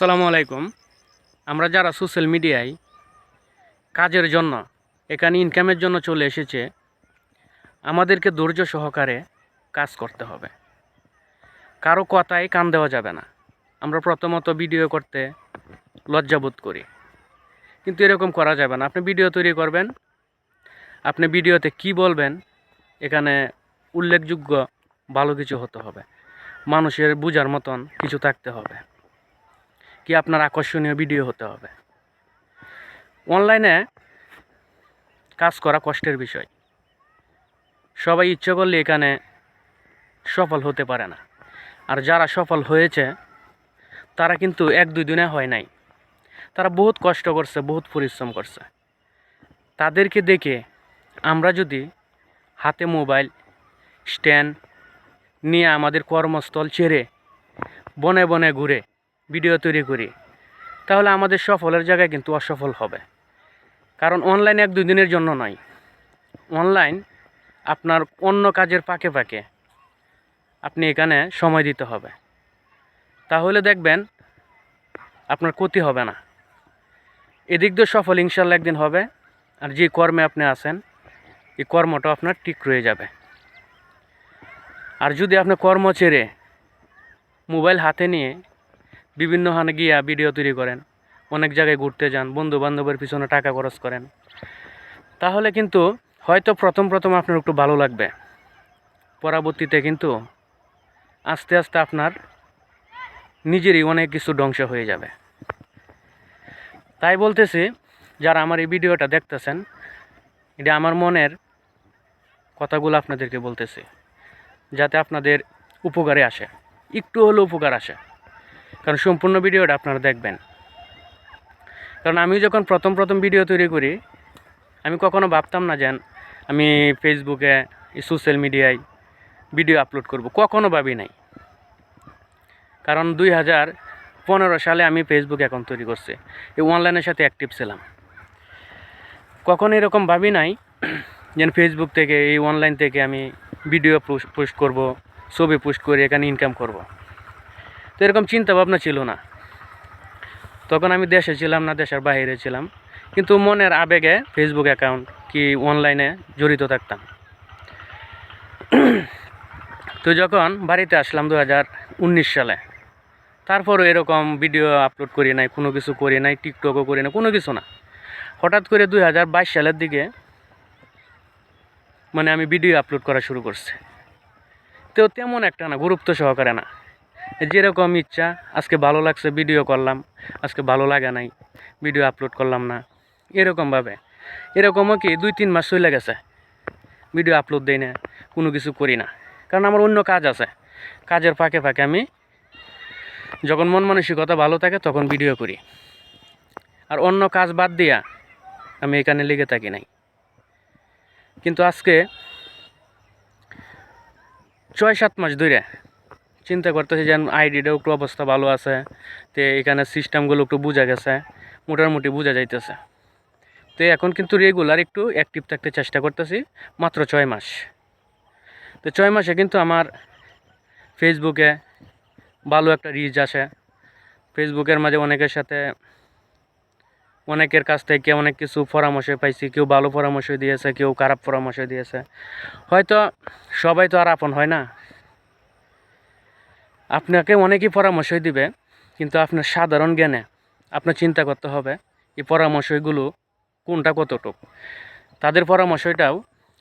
আসসালামু আলাইকুম। আমরা যারা সোশ্যাল মিডিয়ায় কাজের জন্য, এখানে ইনকামের জন্য চলে এসেছে, আমাদেরকে ধৈর্য সহকারে কাজ করতে হবে। কারও কথায় কান দেওয়া যাবে না। আমরা প্রথমত ভিডিও করতে লজ্জাবোধ করি। কিন্তু এরকম করা যাবে না। আপনি ভিডিও তৈরি করবেন, আপনি ভিডিওতে কি বলবেন, এখানে উল্লেখযোগ্য ভালো কিছু হতে হবে। মানুষের বোঝার মতন কিছু থাকতে হবে। কি আপনার আকর্ষণীয় ভিডিও হতে হবে? অনলাইনে কাজ করা কষ্টের বিষয়। সবাই ইচ্ছে করলে এখানে সফল হতে পারে না। আর যারা সফল হয়েছে, তারা কিন্তু এক দুই দিনে হয় নাই। তারা বহুত কষ্ট করছে, বহুত পরিশ্রম করছে। তাদেরকে দেখে আমরা যদি হাতে মোবাইল, স্ট্যান্ড নিয়ে আমাদের কর্মস্থল ছেড়ে বনে বনে ঘুরে ভিডিও তৈরি করি, তাহলে আমাদের সফলের জায়গায় কিন্তু অসফল হবে। কারণ অনলাইন এক দুই দিনের জন্য নয়। অনলাইন আপনার অন্য কাজের পাকে পাকে আপনি এখানে সময় দিতে হবে। তাহলে দেখবেন আপনার ক্ষতি হবে না। এদিক দিয়ে সফল ইনশাল্লাহ একদিন হবে, আর যে কর্মে আপনি আছেন, এই কর্মটা আপনার ঠিক রয়ে যাবে। আর যদি আপনি কর্ম ছেড়ে মোবাইল হাতে নিয়ে বিভিন্ন হানে গিয়া ভিডিও তৈরি করেন। অনেক জায়গায় ঘুরতে যান বন্ধু বান্ধবের পিছনে টাকা খরচ করেন। তাহলে কিন্তু হয়তো প্রথম প্রথম আপনার একটু ভালো লাগবে। পরবর্তীতে কিন্তু আস্তে আস্তে আপনার নিজেরই অনেক কিছু ধ্বংস হয়ে যাবে। তাই বলতেছি, যারা আমার এই ভিডিওটা দেখতেছেন, এটা আমার মনের কথাগুলো আপনাদেরকে বলতেছি, যাতে আপনাদের উপকারে আসে। একটু হলেও উপকার আসে। কারণ সম্পূর্ণ ভিডিওটা আপনারা দেখবেন। কারণ আমি যখন প্রথম প্রথম ভিডিও তৈরি করি, আমি কখনো ভাবতাম না যেন আমি ফেসবুকে সোশ্যাল মিডিয়ায় ভিডিও আপলোড করব। কখনো ভাবি নাই। কারণ দুই হাজার পনেরো সালে আমি ফেসবুক অ্যাকাউন্ট তৈরি করছি। এই অনলাইনের সাথে অ্যাক্টিভ ছিলাম। কখনো এরকম ভাবি নাই যেন ফেসবুক থেকে, এই অনলাইন থেকে আমি ভিডিও পোস্ট করব, ছবি পোস্ট করে, এখানে ইনকাম করব। তো এরকম চিন্তা ভাবনা ছিল না। তখন আমি দেশে ছিলাম না, দেশের বাইরে ছিলাম। কিন্তু মনের আবেগে ফেসবুক অ্যাকাউন্ট কি অনলাইনে জড়িত থাকতাম। তো যখন বাড়িতে আসলাম দু হাজার উনিশ সালে, তারপরও এরকম ভিডিও আপলোড করি নাই, কোনো কিছু করি নাই টিকটকও করি না কোনো কিছু না। হঠাৎ করে দুই হাজার বাইশ সালের দিকে মানে আমি ভিডিও আপলোড করা শুরু করছি। তো তেমন একটা না, গুরুত্ব সহকারে না। যেরকম ইচ্ছা, আজকে ভালো লাগছে ভিডিও করলাম। আজকে ভালো লাগে নাই ভিডিও আপলোড করলাম না। এরকমভাবে। এরকমও কি, দুই তিন মাস চলে গেছে ভিডিও আপলোড দেই না, কোনো কিছু করি না। কারণ আমার অন্য কাজ আছে। কাজের ফাঁকে ফাঁকে আমি যখন মন মানসিকতা ভালো থাকে, তখন ভিডিও করি। আর অন্য কাজ বাদ দিয়া আমি এখানে লেগে থাকি নাই। কিন্তু আজকে ছয় সাত মাস ধরে চিন্তা করতেছি যে আইডিটাও একটু অবস্থা ভালো আছে, তো এখানে সিস্টেমগুলো একটু বোঝা গেছে, মোটামুটি বোঝা যাইতেছে। তো এখন কিন্তু রেগুলার একটু অ্যাক্টিভ থাকতে চেষ্টা করতেছি, মাত্র ছয় মাস। তো ছয় মাসে কিন্তু আমার ফেসবুকে ভালো একটা রিচ আসে। ফেসবুকের মাঝে অনেকের সাথে, অনেকের কাছ থেকে অনেক কিছু পরামর্শ পাইছি, কেউ ভালো পরামর্শ দিয়েছে, কেউ খারাপ পরামর্শ দিয়েছে। হয়তো সবাই তো আর আপন হয় না আপনাকে অনেকেই পরামর্শই দিবে, কিন্তু আপনার সাধারণ জ্ঞানে আপনার চিন্তা করতে হবে এই পরামর্শগুলো কোনটা কতটুক। তাদের পরামর্শটাও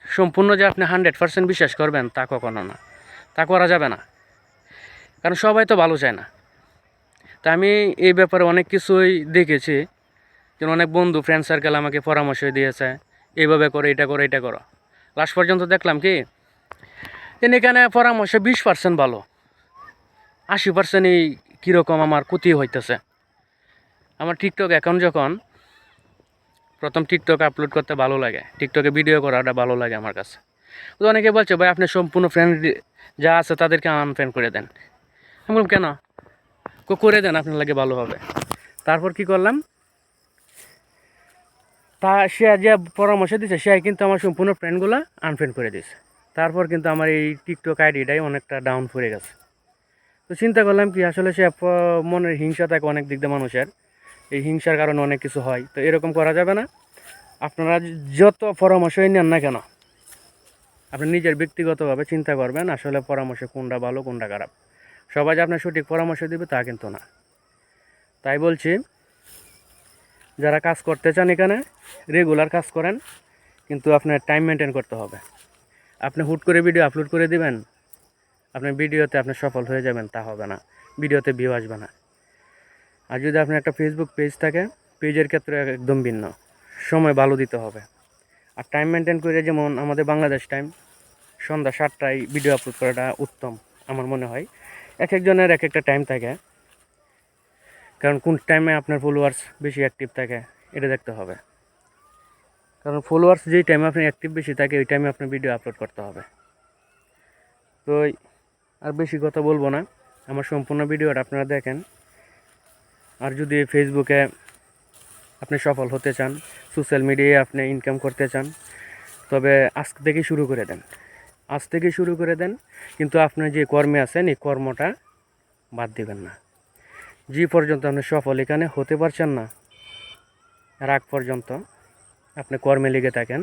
সম্পূর্ণ যে আপনি হান্ড্রেড পার্সেন্ট বিশ্বাস করবেন তা কখনো না, তা করা যাবে না। কারণ সবাই তো ভালো চায় না। তা আমি এই ব্যাপারে অনেক কিছুই দেখেছি, যেন অনেক বন্ধু ফ্রেন্ড সার্কেল আমাকে পরামর্শ দিয়েছে, এইভাবে করো এটা করো এটা করো। লাস্ট পর্যন্ত দেখলাম কি, এখানে পরামর্শ বিশ পার্সেন্ট ভালো। আশি পার্সেন্টই কীরকম আমার ক্ষতি হইতেছে। আমার টিকটক অ্যাকাউন্ট যখন প্রথম টিকটক আপলোড করতে ভালো লাগে টিকটকে ভিডিও করাটা ভালো লাগে আমার কাছে। তো অনেকে বলছে, ভাই, আপনি সম্পূর্ণ ফ্রেন্ড যা আছে তাদেরকে আনফ্রেন্ড করে দেন। আমি বললাম, কেন? করে দেন, আপনার লাগে ভালো হবে। তারপর কি করলাম? তা সে যে পরামর্শ দিচ্ছে সে কিন্তু আমার সম্পূর্ণ ফ্রেন্ডগুলো আনফ্রেন্ড করে দিয়েছে তারপর কিন্তু আমার এই টিকটক আইডিটাই অনেকটা ডাউন পড়ে গেছে। তো চিন্তা করলাম কি, আসলে সে মনের হিংসা থাকে অনেক দিক দিয়ে মানুষের। এই হিংসার কারণে অনেক কিছু হয়। তো এরকম করা যাবে না। আপনারা যত পরামর্শই নেন না কেন, আপনি নিজের ব্যক্তিগতভাবে চিন্তা করবেন, আসলে পরামর্শ কোনটা ভালো, কোনটা খারাপ। সবাই যে আপনার সঠিক পরামর্শ দিবে তা কিন্তু না। তাই বলছি, যারা কাজ করতে চান এখানে রেগুলার কাজ করেন, কিন্তু আপনার টাইম মেনটেন করতে হবে। আপনি হুট করে ভিডিও আপলোড করে দিবেন আপনার ভিডিওতে আপনি সফল হয়ে যাবেন, তা হবে না। ভিডিওতে ভিউ আসবে না। আর যদি আপনার একটা ফেসবুক পেজ থাকে পেজের ক্ষেত্রে একদম ভিন্ন। সময় ভালো দিতে হবে। আর টাইম মেনটেন করে যেমন আমাদের বাংলাদেশ টাইম সন্ধ্যা সাতটায় ভিডিও আপলোড করাটা উত্তম, আমার মনে হয়। এক একজনের এক একটা টাইম থাকে। কারণ কোন টাইমে আপনার ফলোয়ার্স বেশি অ্যাক্টিভ থাকে, এটা দেখতে হবে। কারণ ফলোয়ার্স যেই টাইমে আপনি অ্যাক্টিভ বেশি থাকে, ওই টাইমে আপনার ভিডিও আপলোড করতে হবে। তো আর বেশি কথা বলব না। আমার সম্পূর্ণ ভিডিওটা আপনারা দেখেন। আর যদি ফেসবুকে আপনি সফল হতে চান সোশ্যাল মিডিয়ায় আপনি ইনকাম করতে চান, তবে আজ থেকে শুরু করে দেন। আজ থেকে শুরু করে দেন, কিন্তু আপনার যে কর্মে আছেন, এই কর্মটা বাদ দেবেন না। যে পর্যন্ত আপনি সফল এখানে হতে পারছেন না, আর আগ পর্যন্ত আপনি কর্মে লেগে থাকেন।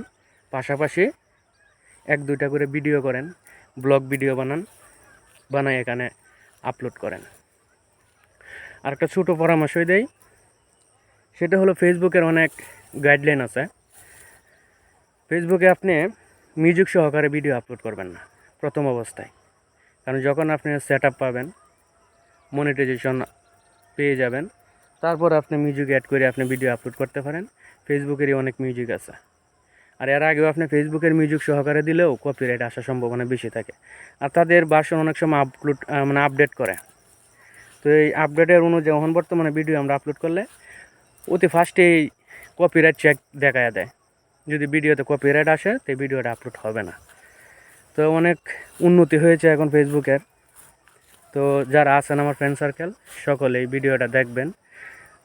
পাশাপাশি এক দুইটা করে ভিডিও করেন ব্লগ ভিডিও বানান বানাই এখানে আপলোড করেন। আর একটা ছোটো পরামর্শই দেই, সেটা হলো ফেসবুকের অনেক গাইডলাইন আছে। ফেসবুকে আপনি মিউজিক সহকারে ভিডিও আপলোড করবেন না, প্রথম অবস্থায়। কারণ যখন আপনি সেট পাবেন মনিটাইজেশন পেয়ে যাবেন, তারপর আপনি মিউজিক অ্যাড করে আপনি ভিডিও আপলোড করতে পারেন। ফেসবুকেরই অনেক মিউজিক আছে। আর এর আগেও আপনি ফেসবুকের মিউজিক সহকারে দিলেও কপিরাইট আসার সম্ভাবনা বেশি থাকে। আর তাদের ভার্সন অনেক সময় আপলোড মানে আপডেট করে। তো এই আপডেটের অনুযায়ী এখন বর্তমানে ভিডিও আমরা আপলোড করলে অতি ফার্স্টেই কপিরাইট চেক দেখায় দেয়। যদি ভিডিওতে কপিরাইট আসে, তো ভিডিওটা আপলোড হবে না। তো অনেক উন্নতি হয়েছে এখন ফেসবুকের তো যারা আছেন আমার ফ্রেন্ড সার্কেল সকলে এই ভিডিওটা দেখবেন।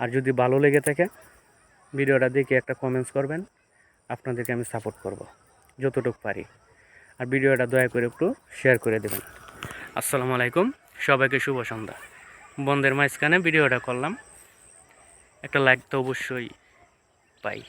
আর যদি ভালো লেগে থাকে ভিডিওটা দেখে একটা কমেন্টস করবেন। আপনাদেরকে আমি সাপোর্ট করব, যতটুকু পারি। আর ভিডিওটা দয়া করে একটু শেয়ার করে দেবেন। আসসালামু আলাইকুম, সবাইকে শুভ সন্ধ্যা। বন্ধের মাঝখানে ভিডিওটা করলাম। একটা লাইক তো অবশ্যই পাই।